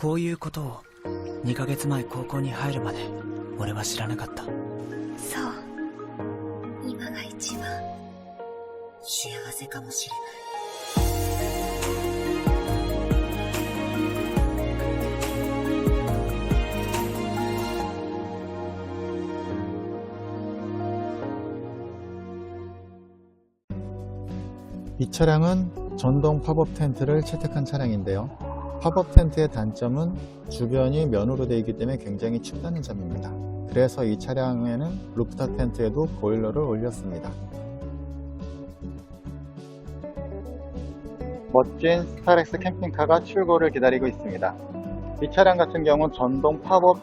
こういうことを2ヶ月前高校に入るまで俺は知らなかったそう今が一番幸せかもしれない이 차량은 전동 팝업 텐트를 채택한 차량인데요. 팝업 텐트의 단점은 주변이 면으로 되어 있기 때문에 굉장히 춥다는 점입니다. 그래서 이 차량에는 루프탑 텐트에도 보일러를 올렸습니다. 멋진 스타렉스 캠핑카가 출고를 기다리고 있습니다. 이 차량 같은 경우는 전동 팝업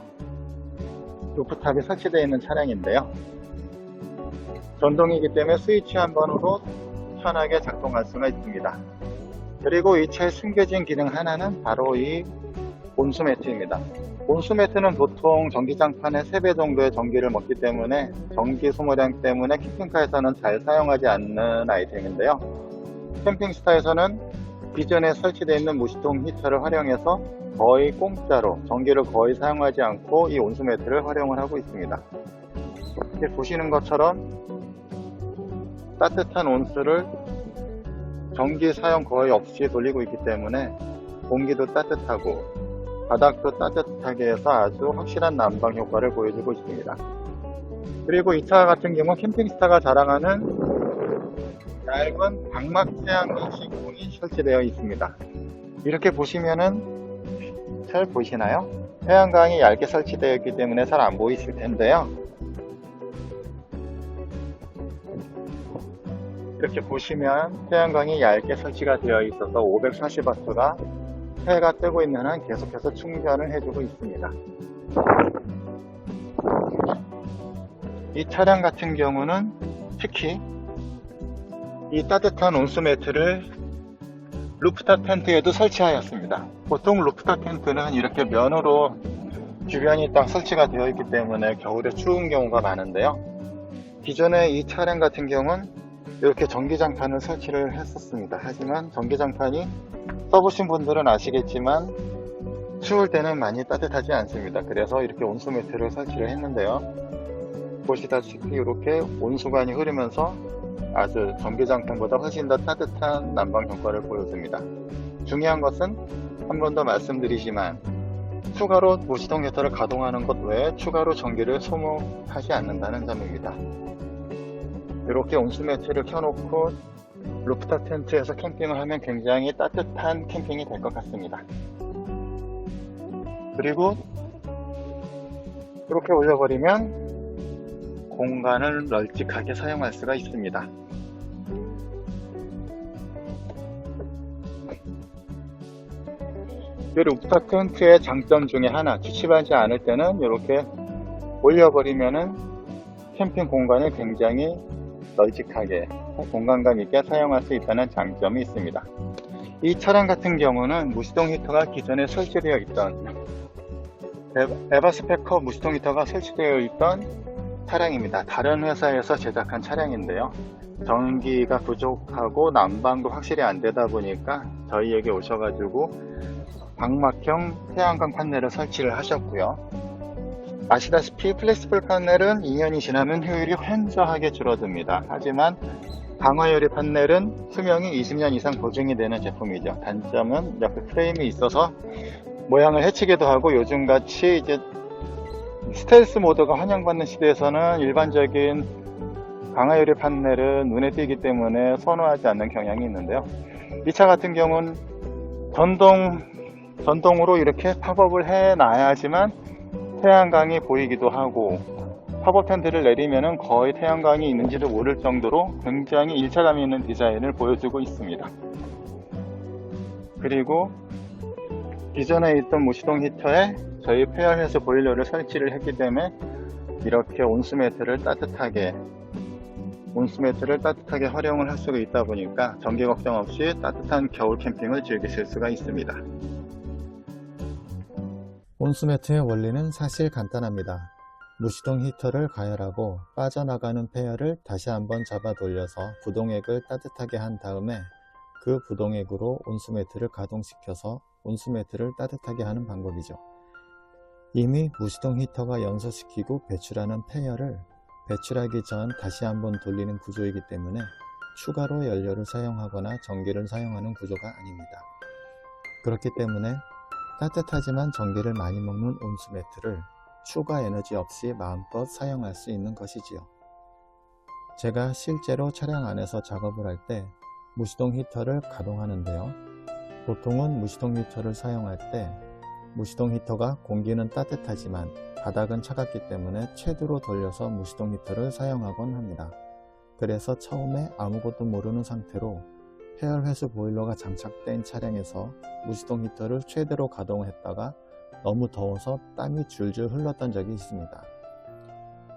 루프탑이 설치되어 있는 차량인데요. 전동이기 때문에 스위치 한 번으로 편하게 작동할 수가 있습니다. 그리고 이 차에 숨겨진 기능 하나는 바로 이 온수 매트입니다. 온수 매트는 보통 전기장판의 3배 정도의 전기를 먹기 때문에 전기 소모량 때문에 캠핑카에서는 잘 사용하지 않는 아이템인데요. 캠핑스타에서는 기존에 설치되어 있는 무시동 히터를 활용해서 거의 공짜로 전기를 거의 사용하지 않고 이 온수 매트를 활용을 하고 있습니다. 이렇게 보시는 것처럼 따뜻한 온수를 전기 사용 거의 없이 돌리고 있기 때문에 공기도 따뜻하고 바닥도 따뜻하게 해서 아주 확실한 난방 효과를 보여주고 있습니다. 그리고 이 차 같은 경우 캠핑스타가 자랑하는 얇은 방막 태양광 시공이 설치되어 있습니다. 이렇게 보시면은 잘 보이시나요? 태양광이 얇게 설치되어 있기 때문에 잘 안 보이실 텐데요. 이렇게 보시면 태양광이 얇게 설치가 되어 있어서 540W가 해가 뜨고 있는 한 계속해서 충전을 해주고 있습니다. 이 차량 같은 경우는 특히 이 따뜻한 온수 매트를 루프탑 텐트에도 설치하였습니다. 보통 루프탑 텐트는 이렇게 면으로 주변이 딱 설치가 되어 있기 때문에 겨울에 추운 경우가 많은데요. 기존에 이 차량 같은 경우는 이렇게 전기장판을 설치를 했었습니다. 하지만 전기장판이 써보신 분들은 아시겠지만 추울 때는 많이 따뜻하지 않습니다. 그래서 이렇게 온수 매트를 설치를 했는데요. 보시다시피 이렇게 온수관이 흐르면서 아주 전기장판보다 훨씬 더 따뜻한 난방 효과를 보여줍니다. 중요한 것은 한 번 더 말씀드리지만 추가로 무시동 히터를 가동하는 것 외에 추가로 전기를 소모하지 않는다는 점입니다. 이렇게 온수 매트를 켜놓고 루프탑 텐트에서 캠핑을 하면 굉장히 따뜻한 캠핑이 될 것 같습니다. 그리고 이렇게 올려버리면 공간을 널찍하게 사용할 수가 있습니다. 이 루프탑 텐트의 장점 중에 하나, 취침하지 않을 때는 이렇게 올려버리면은 캠핑 공간을 굉장히 널찍하게 공간감 있게 사용할 수 있다는 장점이 있습니다. 이 차량 같은 경우는 무시동 히터가 기존에 설치되어 있던 에- 에바스페커 무시동 히터가 설치되어 있던 차량입니다. 다른 회사에서 제작한 차량인데요. 전기가 부족하고 난방도 확실히 안 되다 보니까 저희에게 오셔가지고 방막형 태양광 판넬을 설치를 하셨고요. 아시다시피 플렉스블 판넬은 2년이 지나면 효율이 현저하게 줄어듭니다. 하지만 강화유리 판넬은 수명이 20년 이상 보증이 되는 제품이죠. 단점은 옆에 프레임이 있어서 모양을 해치기도 하고 요즘같이 이제 스텔스 모드가 환영받는 시대에서는 일반적인 강화유리 판넬은 눈에 띄기 때문에 선호하지 않는 경향이 있는데요. 이 차 같은 경우는 전동, 전동으로 이렇게 팝업을 해 놔야지만 태양광이 보이기도 하고 팝업 텐트를 내리면은 거의 태양광이 있는지도 모를 정도로 굉장히 일체감 있는 디자인을 보여주고 있습니다. 그리고 기존에 있던 무시동 히터에 저희 페어헤스 보일러를 설치를 했기 때문에 이렇게 온수 매트를 따뜻하게 온수 매트를 따뜻하게 활용을 할 수가 있다 보니까 전기 걱정 없이 따뜻한 겨울 캠핑을 즐기실 수가 있습니다. 온수매트의 원리는 사실 간단합니다. 무시동 히터를 가열하고 빠져나가는 폐열을 다시 한번 잡아 돌려서 부동액을 따뜻하게 한 다음에 그 부동액으로 온수매트를 가동시켜서 온수매트를 따뜻하게 하는 방법이죠. 이미 무시동 히터가 연소시키고 배출하는 폐열을 배출하기 전 다시 한번 돌리는 구조이기 때문에 추가로 연료를 사용하거나 전기를 사용하는 구조가 아닙니다. 그렇기 때문에 따뜻하지만 전기를 많이 먹는 온수 매트를 추가 에너지 없이 마음껏 사용할 수 있는 것이지요. 제가 실제로 차량 안에서 작업을 할 때 무시동 히터를 가동하는데요. 보통은 무시동 히터를 사용할 때 무시동 히터가 공기는 따뜻하지만 바닥은 차갑기 때문에 최대로 돌려서 무시동 히터를 사용하곤 합니다. 그래서 처음에 아무것도 모르는 상태로 폐열 회수 보일러가 장착된 차량에서 무시동 히터를 최대로 가동했다가 너무 더워서 땀이 줄줄 흘렀던 적이 있습니다.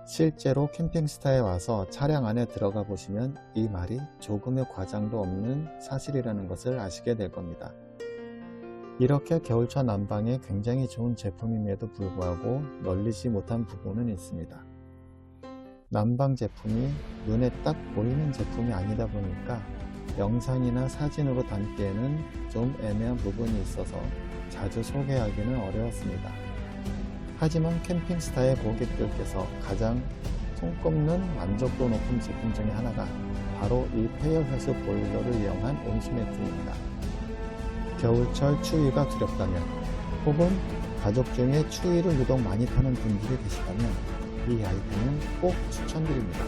실제로 캠핑스타에 와서 차량 안에 들어가 보시면 이 말이 조금의 과장도 없는 사실이라는 것을 아시게 될 겁니다. 이렇게 겨울차 난방에 굉장히 좋은 제품임에도 불구하고 널리지 못한 부분은 있습니다. 난방 제품이 눈에 딱 보이는 제품이 아니다 보니까 영상이나 사진으로 담기에는 좀 애매한 부분이 있어서 자주 소개하기는 어려웠습니다. 하지만 캠핑스타의 고객들께서 가장 손꼽는 만족도 높은 제품 중에 하나가 바로 이 폐열 회수 보일러를 이용한 온수매트입니다. 겨울철 추위가 두렵다면 혹은 가족 중에 추위를 유독 많이 타는 분들이 계시다면 이 아이템은 꼭 추천드립니다.